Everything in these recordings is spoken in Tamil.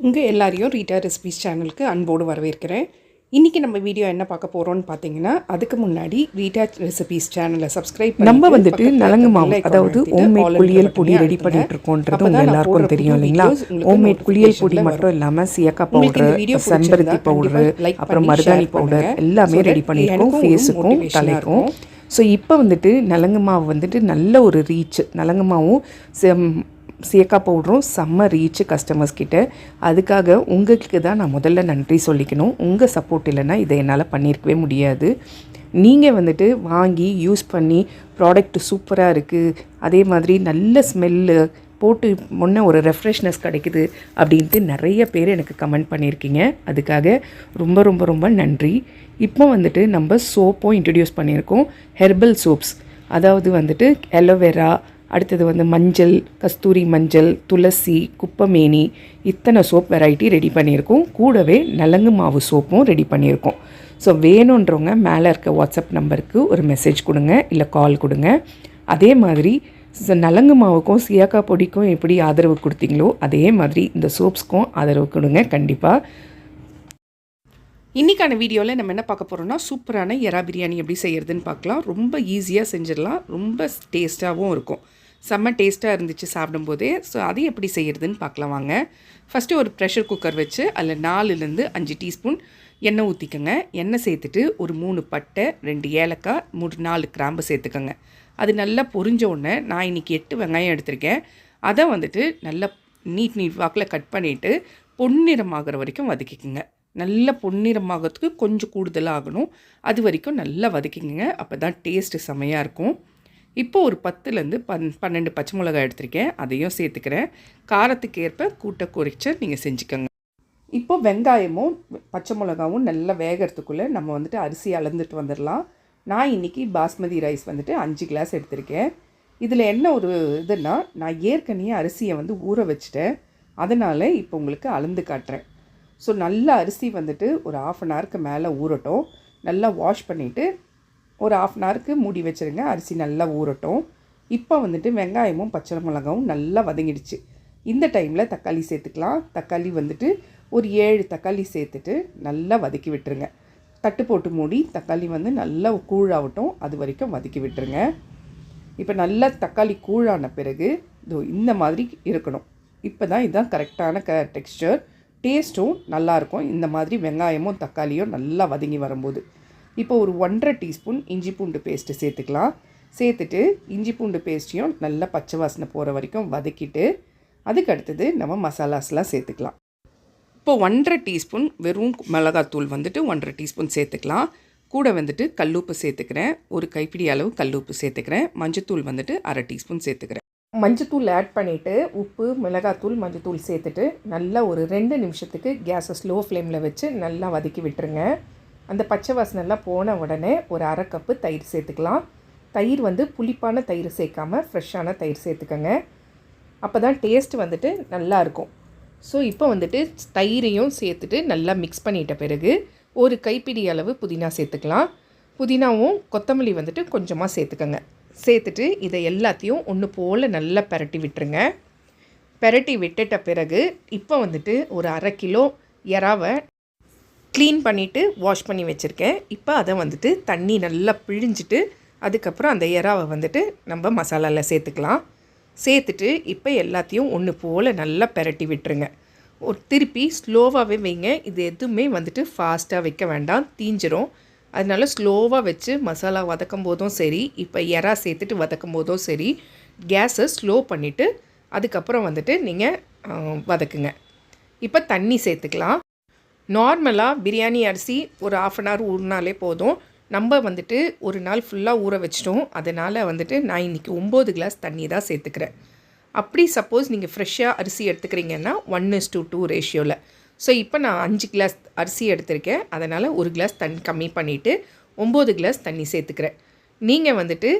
உங்கள் எல்லாரையும் ரீட்டா ரெசிபிஸ் சேனலுக்கு அன்போடு வரவேற்கிறேன். இன்றைக்கி நம்ம வீடியோ என்ன பார்க்க போகிறோம்னு பார்த்தீங்கன்னா அதுக்கு முன்னாடி ரீட்டா ரெசிபிஸ் சேனலை சப்ஸ்கிரைப் நம்ம வந்துட்டு நலங்கு மாவு அதாவது ஹோம்மேட் குளியல் பொடி ரெடி பண்ணிட்டு இருக்கோன்றது எல்லாருக்கும் தெரியும் இல்லைங்களா? ஹோம்மேட் குளியல் பொடி மட்டும் இல்லாம சியக்கா பவுடர் செம்பருத்தி பவுடர் அப்புறம் மருதாணி பவுடர் எல்லாமே ரெடி பண்ணியிருக்கோம். ஃபேஸுக்கும் தலைக்கும். ஸோ இப்போ வந்துட்டு நலங்கு மாவு வந்துட்டு நல்ல ஒரு ரீச் நலங்கு மாவும் செம் பவுடரும் செம்ம ரீச்சு கஸ்டமர்ஸ் கிட்ட. அதுக்காக உங்களுக்கு தான் நான் முதல்ல நன்றி சொல்லிக்கணும். உங்கள் சப்போர்ட் இல்லைன்னா இதை என்னால் பண்ணியிருக்கவே முடியாது. நீங்கள் வந்துட்டு வாங்கி யூஸ் பண்ணி ப்ராடக்ட் சூப்பராக இருக்குது அதே மாதிரி நல்ல ஸ்மெல்லு போட்டு முன்ன ஒரு ரெஃப்ரெஷ்னஸ் கிடைக்குது அப்படின்ட்டு நிறைய பேர் எனக்கு கமெண்ட் பண்ணியிருக்கீங்க அதுக்காக ரொம்ப ரொம்ப ரொம்ப நன்றி. இப்போ வந்துட்டு நம்ம சோப்பும் இன்ட்ரடியூஸ் பண்ணியிருக்கோம். ஹெர்பல் சோப்ஸ் அதாவது வந்துட்டு அலோவேரா அடுத்தது வந்து மஞ்சள் கஸ்தூரி மஞ்சள் துளசி குப்பமேனி இத்தனை சோப் வெரைட்டி ரெடி பண்ணியிருக்கோம். கூடவே நலங்கு மாவு சோப்பும் ரெடி பண்ணியிருக்கோம். ஸோ வேணுன்றவங்க மேலே இருக்க வாட்ஸ்அப் நம்பருக்கு ஒரு மெசேஜ் கொடுங்க இல்லை கால் கொடுங்க. அதே மாதிரி நலங்கு மாவுக்கும் சியாக்கா பொடிக்கும் எப்படி ஆதரவு கொடுத்தீங்களோ அதே மாதிரி இந்த சோப்ஸ்க்கும் ஆதரவு கொடுங்க கண்டிப்பாக இன்றைக்கான வீடியோவில் நம்ம என்ன பார்க்க போகிறோம்னா சூப்பரான எறா பிரியாணி எப்படி செய்கிறதுன்னு பார்க்கலாம். ரொம்ப ஈஸியாக செஞ்சிடலாம். ரொம்ப டேஸ்ட்டாகவும் இருக்கும். செம்ம டேஸ்ட்டாக இருந்துச்சு சாப்பிடும்போதே. ஸோ அதை எப்படி செய்கிறதுன்னு பார்க்கலாம் வாங்க. ஃபஸ்ட்டு ஒரு ப்ரெஷர் குக்கர் வச்சு அதில் நாலுலேருந்து அஞ்சு டீஸ்பூன் எண்ணெய் ஊற்றிக்கோங்க எண்ணெய் சேர்த்துட்டு ஒரு மூணு பட்டை ரெண்டு ஏலக்காய் மூணு நாலு கிராம்பு சேர்த்துக்கோங்க. அது நல்லா பொரிஞ்ச உடனே நான் இன்றைக்கி எட்டு வெங்காயம் எடுத்திருக்கேன். அதை வந்துட்டு நல்லா நீட் நீட் வாக்கில் கட் பண்ணிவிட்டு பொன்னிறமாகிற வரைக்கும் வதக்கிக்கோங்க. நல்ல பொன்னிறமாகறதுக்கு கொஞ்சம் கூடுதலாகணும். அது வரைக்கும் நல்லா வதக்கிக்கங்க. அப்போ தான் டேஸ்ட்டு செமையாக இருக்கும். இப்போ ஒரு பத்துலேருந்து பன் பன்னெண்டு பச்சை மிளகாய் எடுத்திருக்கேன். அதையும் சேர்த்துக்கிறேன். காரத்துக்கு ஏற்ப கூட்ட குறைச்ச நீங்கள் செஞ்சுக்கோங்க. இப்போ வெங்காயமும் பச்சை மிளகாவும் நல்லா வேகிறதுக்குள்ளே நம்ம வந்துட்டு அரிசி அளந்துட்டு வந்துடலாம் நான் இன்றைக்கி பாஸ்மதி ரைஸ் வந்துட்டு அஞ்சு கிளாஸ் எடுத்திருக்கேன். இதில் என்ன ஒரு இதுன்னா நான் ஏற்கனவே அரிசியை வந்து ஊற வச்சுட்டேன். அதனால் இப்போ உங்களுக்கு அளந்து காட்டுறேன். ஸோ நல்ல அரிசி வந்துட்டு ஒரு ஆஃப் அன் ஹவருக்கு மேலே ஊறட்டும். நல்லா வாஷ் பண்ணிவிட்டு ஒரு ஆஃப் அன் ஹவருக்கு மூடி வச்சுருங்க. அரிசி நல்லா ஊறட்டும். இப்போ வந்துட்டு வெங்காயமும் பச்சை மிளகாவும் நல்லா வதங்கிடுச்சு. இந்த டைமில் தக்காளி சேர்த்துக்கலாம். தக்காளி வந்துட்டு ஒரு ஏழு தக்காளி சேர்த்துட்டு நல்லா வதக்கி விட்டுருங்க. தட்டு போட்டு மூடி தக்காளி வந்து நல்லா கூழாகட்டும். அது வரைக்கும் வதக்கி விட்டுருங்க. இப்போ நல்லா தக்காளி கூழான பிறகு இதோ இந்த மாதிரி இருக்கணும். இப்போ தான் இதுதான் கரெக்டான க டெக்ஸ்டர் டேஸ்ட்டும் நல்லாயிருக்கும். இந்த மாதிரி வெங்காயமும் தக்காளியும் நல்லா வதங்கி வரும்போது. இப்போ ஒரு ஒன்றரை டீஸ்பூன் இஞ்சி பூண்டு பேஸ்ட்டு சேர்த்துக்கலாம். சேர்த்துட்டு இஞ்சி பூண்டு பேஸ்ட்டையும் நல்லா பச்சை வாசனை போகிற வரைக்கும் வதக்கிட்டு அதுக்கு அடுத்தது நம்ம மசாலாஸ்லாம் சேர்த்துக்கலாம். இப்போ ஒன்றரை டீஸ்பூன் வெறும் மிளகாத்தூள் வந்துட்டு ஒன்றரை டீஸ்பூன் சேர்த்துக்கலாம். கூட வந்துட்டு கல்லுப்பு சேர்த்துக்கிறேன். ஒரு கைப்பிடி அளவு கல்லுப்பு சேர்த்துக்கிறேன். மஞ்சத்தூள் வந்துட்டு அரை டீஸ்பூன் சேர்த்துக்கிறேன். மஞ்சத்தூள் ஆட் பண்ணிவிட்டு உப்பு மிளகாத்தூள் மஞ்சத்தூள் சேர்த்துட்டு நல்லா ஒரு ரெண்டு நிமிஷத்துக்கு கேஸை ஸ்லோ ஃப்ளேமில் வச்சு நல்லா வதக்கி விட்டுருங்க. அந்த பச்சை வாசனைலாம் போன உடனே ஒரு அரை கப்பு தயிர் சேர்த்துக்கலாம். தயிர் வந்து புளிப்பான தயிர் சேர்க்காம ஃப்ரெஷ்ஷான தயிர் சேர்த்துக்கோங்க. அப்போ தான் டேஸ்ட் வந்துட்டு நல்லாயிருக்கும் ஸோ இப்போ வந்துட்டு தயிரையும் சேர்த்துட்டு நல்லா மிக்ஸ் பண்ணிட்ட பிறகு ஒரு கைப்பிடி அளவு புதினா சேர்த்துக்கலாம். புதினாவும் கொத்தமல்லி வந்துட்டு கொஞ்சமாக சேர்த்துக்கோங்க. சேர்த்துட்டு இதை எல்லாத்தையும் ஒன்று போல் நல்லா பரட்டி விட்டுருங்க. பரட்டி விட்டுட்ட பிறகு இப்போ வந்துட்டு ஒரு அரை கிலோ எறாவை க்ளீன் பண்ணிவிட்டு வாஷ் பண்ணி வச்சுருக்கேன். இப்போ அதை வந்துட்டு தண்ணி நல்லா பிழிஞ்சிட்டு அதுக்கப்புறம் அந்த எறாவை வந்துட்டு நம்ம மசாலாவில் சேர்த்துக்கலாம். சேர்த்துட்டு இப்போ எல்லாத்தையும் ஒன்று போல் நல்லா பெரட்டி விட்டுருங்க. ஒரு திருப்பி ஸ்லோவாகவே வைங்க. இது எதுவுமே வந்துட்டு ஃபாஸ்ட்டாக வைக்க வேண்டாம். தீஞ்சிரும். அதனால ஸ்லோவாக வச்சு மசாலா வதக்கும் போதும் சரி இப்போ எறா சேர்த்துட்டு வதக்கும் போதும் சரி கேஸை ஸ்லோ பண்ணிவிட்டு அதுக்கப்புறம் வந்துட்டு நீங்கள் வதக்குங்க. இப்போ தண்ணி சேர்த்துக்கலாம். நார்மலாக பிரியாணி அரிசி ஒரு ஆஃப் அன் ஹவர் ஊறினாலே போதும். நம்ம வந்துட்டு ஒரு நாள் ஃபுல்லாக ஊற வச்சிட்டோம். அதனால் வந்துட்டு நான் இன்றைக்கி ஒம்பது கிளாஸ் தண்ணி தான் சேர்த்துக்கிறேன். அப்படி சப்போஸ் நீங்கள் ஃப்ரெஷ்ஷாக அரிசி எடுத்துக்கிறீங்கன்னா ஒன் இஸ் டூ டூ ரேஷியோவில் ஸோ இப்போ நான் அஞ்சு கிளாஸ் அரிசி எடுத்திருக்கேன். அதனால் ஒரு கிளாஸ் தண்ணி கம்மி பண்ணிவிட்டு ஒம்பது கிளாஸ் தண்ணி சேர்த்துக்கிறேன். நீங்கள் வந்துட்டு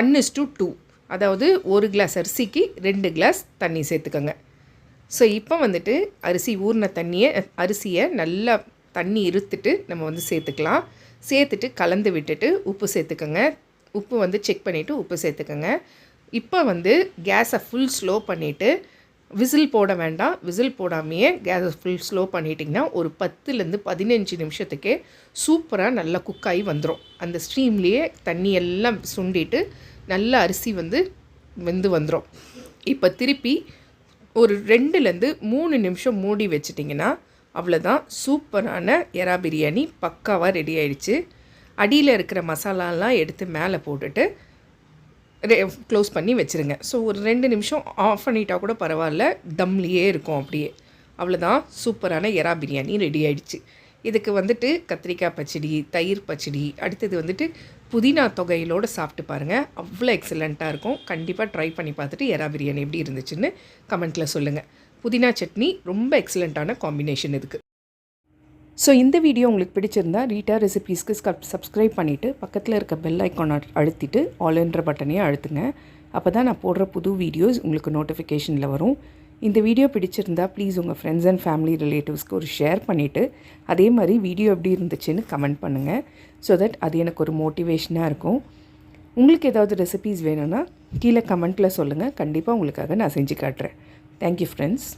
ஒன் இஸ் டூ டூ அதாவது ஒரு கிளாஸ் அரிசிக்கு ரெண்டு கிளாஸ் தண்ணி சேர்த்துக்கோங்க. ஸோ இப்போ வந்துட்டு அரிசி ஊறின தண்ணியை அரிசியை நல்லா தண்ணி இருத்துட்டு நம்ம வந்து சேர்த்துக்கலாம். சேர்த்துட்டு கலந்து விட்டுட்டு உப்பு சேர்த்துக்கோங்க. உப்பு வந்து செக் பண்ணிவிட்டு உப்பு சேர்த்துக்கோங்க. இப்போ வந்து கேஸை ஃபுல் ஸ்லோ பண்ணிவிட்டு விசில் போட வேண்டாம். விசில் போடாமையே கேஸை ஃபுல் ஸ்லோ பண்ணிட்டிங்கன்னா ஒரு பத்துலேருந்து பதினஞ்சு நிமிஷத்துக்கே சூப்பராக நல்லா குக் ஆகி வந்துடும் அந்த ஸ்ட்ரீம்லேயே தண்ணி எல்லாம் சுண்டிட்டு நல்ல அரிசி வந்து வெந்து வந்துடும் இப்போ திருப்பி ஒரு ரெண்டுலேருந்து மூணு நிமிஷம் மூடி வச்சிட்டிங்கன்னா அவ்வளோதான் சூப்பரான எறா பிரியாணி பக்காவாக ரெடி ஆயிடுச்சு. அடியில் இருக்கிற மசாலாலாம் எடுத்து மேலே போட்டுட்டு க்ளோஸ் பண்ணி வச்சுருங்க. ஸோ ஒரு ரெண்டு நிமிஷம் ஆஃப் பண்ணிட்டா கூட பரவாயில்ல. தம்லேயே இருக்கும் அப்படியே. அவ்வளோதான் சூப்பரான எறா பிரியாணி ரெடி ஆகிடுச்சு இதுக்கு வந்துட்டு கத்திரிக்காய் பச்சடி தயிர் பச்சடி அடுத்தது வந்துட்டு புதினா தொகையிலோடு சாப்பிட்டு பாருங்கள் அவ்வளோ எக்ஸலண்ட்டாக இருக்கும். கண்டிப்பாக ட்ரை பண்ணி பார்த்துட்டு எறா பிரியாணி எப்படி இருந்துச்சுன்னு கமெண்ட்டில் சொல்லுங்கள் புதினா சட்னி ரொம்ப எக்ஸலண்ட்டான காம்பினேஷன் இதுக்கு. ஸோ இந்த வீடியோ உங்களுக்கு பிடிச்சிருந்தா ரீட்டா ரெசிபீஸ்க்கு சப்ஸ்கிரைப் பண்ணிவிட்டு பக்கத்தில் இருக்க பெல் ஐக்கான் அழுத்திட்டு ஆல்ன்ற பட்டனையும் அழுத்துங்க. அப்போ தான் நான் போடுற புது வீடியோஸ் உங்களுக்கு நோட்டிஃபிகேஷனில் வரும். இந்த வீடியோ பிடிச்சிருந்தா ப்ளீஸ் உங்கள் ஃப்ரெண்ட்ஸ் அண்ட் ஃபேமிலி ரிலேட்டிவ்ஸ்க்கு ஒரு ஷேர் பண்ணிவிட்டு அதே மாதிரி வீடியோ எப்படி இருந்துச்சுன்னு கமெண்ட் பண்ணுங்கள் ஸோ தட் அது எனக்கு ஒரு மோட்டிவேஷனாக இருக்கும். உங்களுக்கு ஏதாவது ரெசிபீஸ் வேணும்னா கீழே கமெண்ட்டில் சொல்லுங்கள் கண்டிப்பாக உங்களுக்காக நான் செஞ்சு காட்டுறேன். Thank you friends